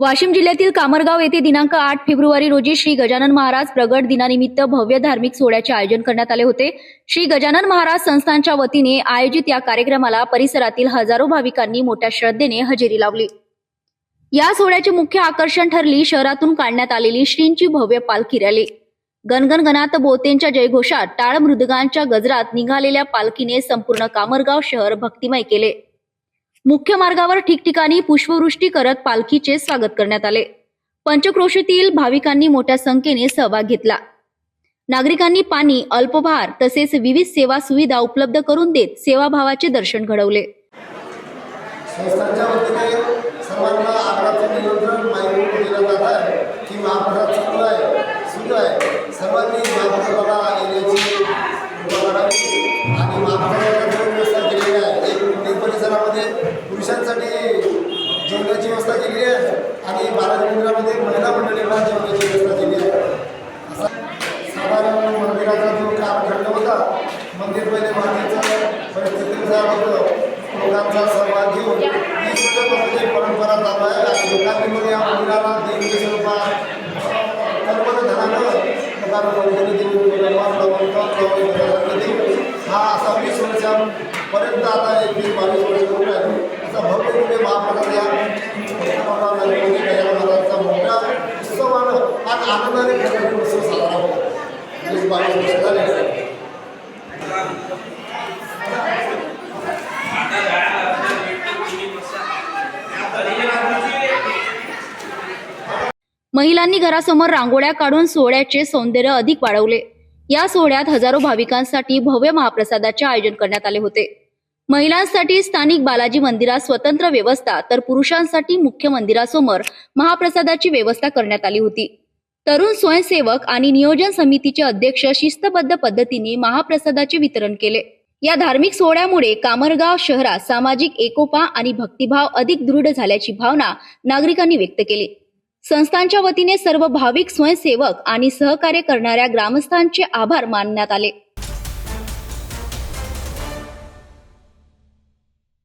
वाशिम जिल्ह्यातील कामरगाव येथे दिनांक आठ फेब्रुवारी रोजी श्री गजानन महाराज प्रगट दिनानिमित्त भव्य धार्मिक सोहळ्याचे आयोजन करण्यात आले होते. श्री गजानन महाराज संस्थानच्या वतीने आयोजित या कार्यक्रमाला परिसरातील हजारो भाविकांनी मोठ्या श्रद्धेने हजेरी लावली. या सोहळ्याचे मुख्य आकर्षण ठरली शहरातून काढण्यात आलेली श्रींची भव्य पालखी रॅली. गणगण गणात बोतेंच्या जयघोषात टाळ मृदगांच्या गजरात निघालेल्या पालखीने संपूर्ण कामरगाव शहर भक्तिमय केले. मुख्य मार्गावर ठिकठिकाणी पुष्पवृष्टी करत पालखीचे स्वागत करण्यात आले. पंचक्रोशीतील भाविकांनी मोठ्या संख्येने सहभाग घेतला. नागरिकांनी पाणी अल्पभार तसेच विविध सेवा सुविधा उपलब्ध करून देत सेवाभावाचे दर्शन घडवले. व्यवस्था केली आहे. आणि बालाजी मंदिरामध्ये महिला मंडळींना जेवणाची व्यवस्था केली आहे. असा साधारण मंदिराचा जो काम घडलं होता मंदिर पहिले मातीचं परिस्थितीनुसार होतं. लोकांचा सहभाग घेऊन ही सुद्धा एक परंपरा चालू आहे. आणि लोकांनी मग या मंदिराला देवीच्या स्वरूपात धनानं देऊन हा असा वीस वर्षांपर्यंत आता एक वीस बावीस वर्ष होऊन आहे असा भव्य दिव्य महाप्रसाद या गजानन महाराजांचा मोठ्या उत्सवानं आणि आनंदाने गणपती उत्सव साजरा होतो वीस बावीस वर्ष झाले महिलांनी घरासमोर रांगोळ्या काढून सोहळ्याचे सौंदर्य अधिक वाढवले. या सोहळ्यात हजारो भाविकांसाठी भव्य महाप्रसादाचे आयोजन करण्यात आले होते. महिलांसाठी स्थानिक बालाजी मंदिरात स्वतंत्र व्यवस्था तर पुरुषांसाठी मुख्य मंदिरासमोर महाप्रसादाची व्यवस्था करण्यात आली होती. तरुण स्वयंसेवक आणि नियोजन समितीचे अध्यक्ष शिस्तबद्ध पद्धतीने महाप्रसादाचे वितरण केले. या धार्मिक सोहळ्यामुळे कामरगाव शहरात सामाजिक एकोपा आणि भक्तिभाव अधिक दृढ झाल्याची भावना नागरिकांनी व्यक्त केली. संस्थांच्या वतीने सर्व भाविक स्वयंसेवक आणि सहकार्य करणाऱ्या ग्रामस्थांचे आभार मानण्यात आले.